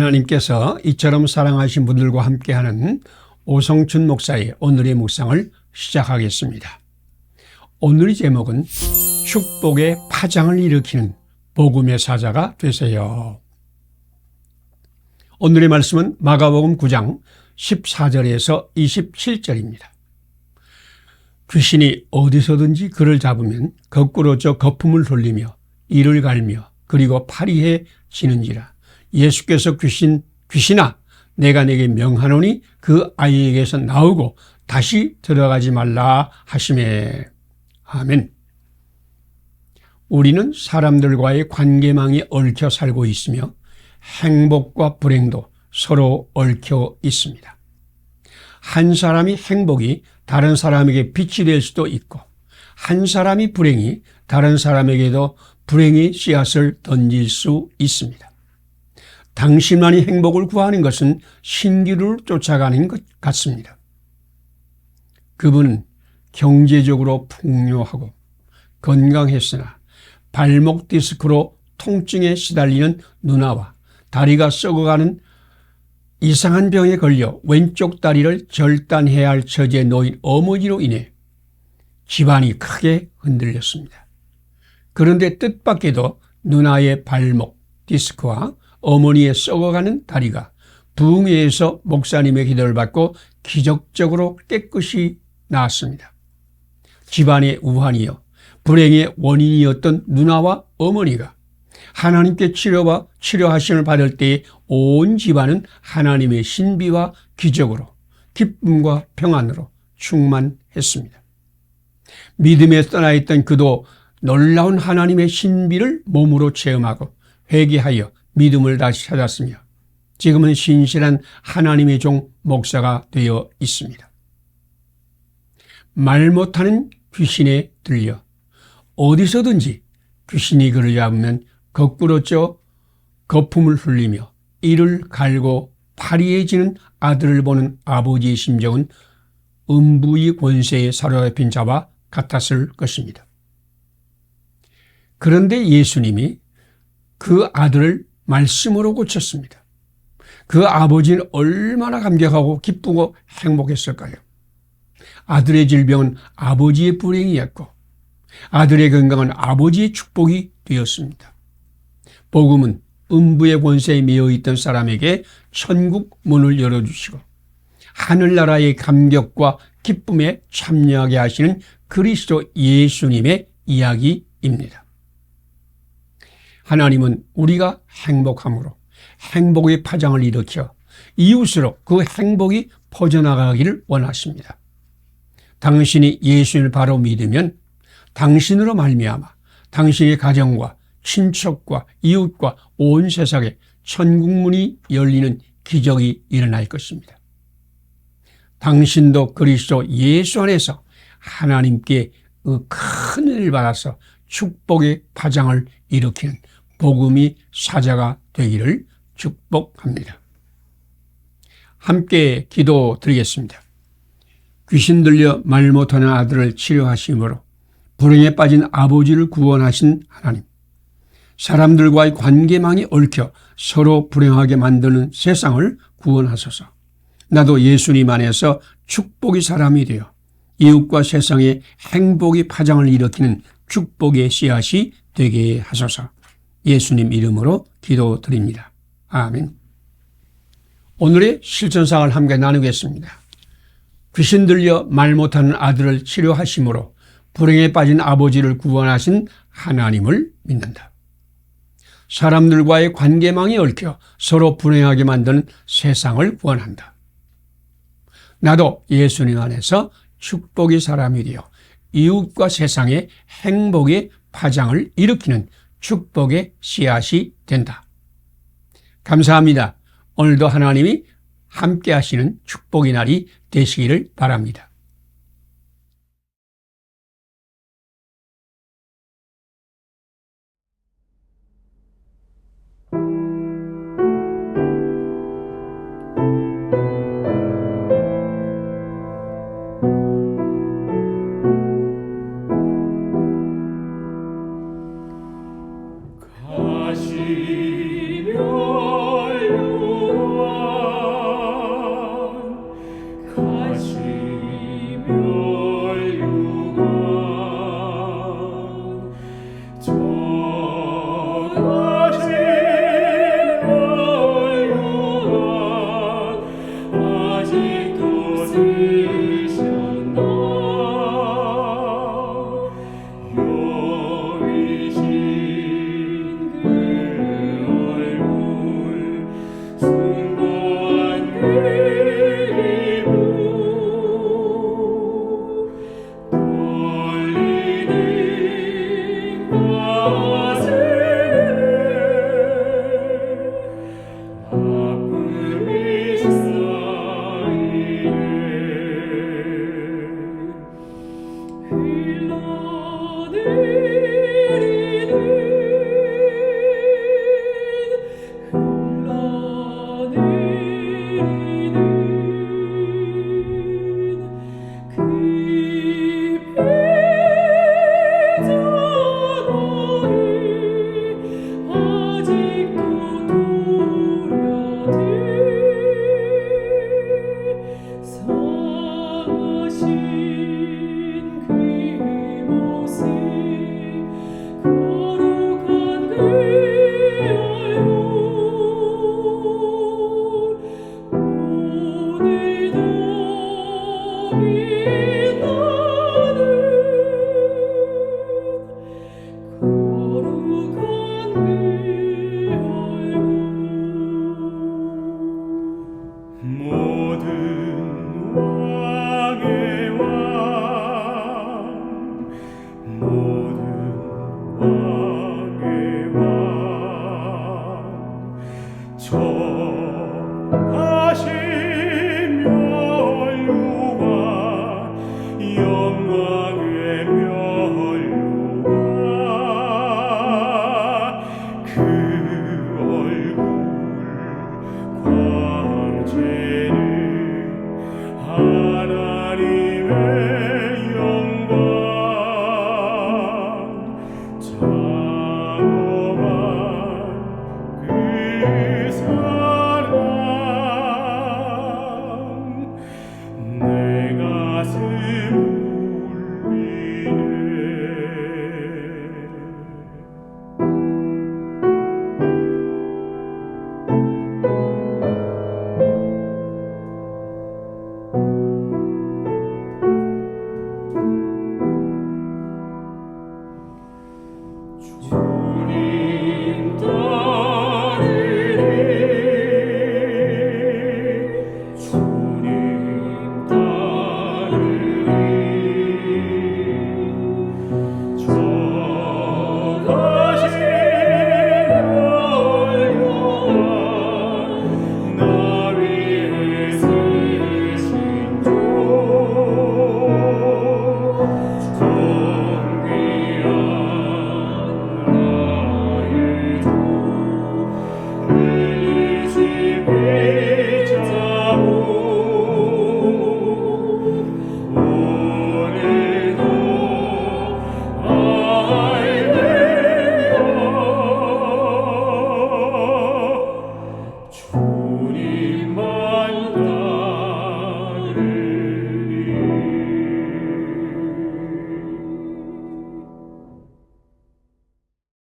하나님께서 이처럼 사랑하신 분들과 함께하는 오성춘 목사의 오늘의 묵상을 시작하겠습니다. 오늘의 제목은 축복의 파장을 일으키는 복음의 사자가 되세요. 오늘의 말씀은 마가복음 9장 14절에서 27절입니다. 귀신이 어디서든지 그를 잡으면 거꾸로 저 거품을 돌리며 이를 갈며 그리고 파리해 지는지라 예수께서 귀신 귀신아 내가 내게 명하노니 그 아이에게서 나오고 다시 들어가지 말라 하심에 아멘. 우리는 사람들과의 관계망이 얽혀 살고 있으며 행복과 불행도 서로 얽혀 있습니다. 한 사람이 행복이 다른 사람에게 빛이 될 수도 있고 한 사람이 불행이 다른 사람에게도 불행의 씨앗을 던질 수 있습니다. 당신만이 행복을 구하는 것은 신기루를 쫓아가는 것 같습니다. 그분은 경제적으로 풍요하고 건강했으나 발목 디스크로 통증에 시달리는 누나와 다리가 썩어가는 이상한 병에 걸려 왼쪽 다리를 절단해야 할 처지에 놓인 어머니로 인해 집안이 크게 흔들렸습니다. 그런데 뜻밖에도 누나의 발목 디스크와 어머니의 썩어가는 다리가 부흥회에서 목사님의 기도를 받고 기적적으로 깨끗이 나았습니다. 집안의 우환이요 불행의 원인이었던 누나와 어머니가 하나님께 치료와 치료하심을 받을 때에 온 집안은 하나님의 신비와 기적으로 기쁨과 평안으로 충만했습니다. 믿음에 떠나 있던 그도 놀라운 하나님의 신비를 몸으로 체험하고 회개하여 믿음을 다시 찾았으며 지금은 신실한 하나님의 종 목사가 되어 있습니다. 말 못하는 귀신에 들려 어디서든지 귀신이 그를 잡으면 거꾸로 쪄 거품을 흘리며 이를 갈고 파리해지는 아들을 보는 아버지의 심정은 음부의 권세에 사로잡힌 자와 같았을 것입니다. 그런데 예수님이 그 아들을 말씀으로 고쳤습니다. 그 아버지는 얼마나 감격하고 기쁘고 행복했을까요? 아들의 질병은 아버지의 불행이었고 아들의 건강은 아버지의 축복이 되었습니다. 복음은 음부의 권세에 매여 있던 사람에게 천국 문을 열어주시고 하늘나라의 감격과 기쁨에 참여하게 하시는 그리스도 예수님의 이야기입니다. 하나님은 우리가 행복함으로 행복의 파장을 일으켜 이웃으로 그 행복이 퍼져나가기를 원하십니다. 당신이 예수를 바로 믿으면 당신으로 말미암아 당신의 가정과 친척과 이웃과 온 세상에 천국문이 열리는 기적이 일어날 것입니다. 당신도 그리스도 예수 안에서 하나님께 그큰 은혜를 받아서 축복의 파장을 일으키는 복음이 사자가 되기를 축복합니다. 함께 기도 드리겠습니다. 귀신 들려 말 못하는 아들을 치료하심으로 불행에 빠진 아버지를 구원하신 하나님. 사람들과의 관계망이 얽혀 서로 불행하게 만드는 세상을 구원하소서. 나도 예수님 안에서 축복의 사람이 되어 이웃과 세상에 행복의 파장을 일으키는 축복의 씨앗이 되게 하소서. 예수님 이름으로 기도드립니다. 아멘. 오늘의 실천상을 함께 나누겠습니다. 귀신 들려 말 못하는 아들을 치료하심으로 불행에 빠진 아버지를 구원하신 하나님을 믿는다. 사람들과의 관계망이 얽혀 서로 불행하게 만드는 세상을 구원한다. 나도 예수님 안에서 축복의 사람이 되어 이웃과 세상의 행복의 파장을 일으키는 축복의 씨앗이 된다. 감사합니다. 오늘도 하나님이 함께 하시는 축복의 날이 되시기를 바랍니다. 가 Lord.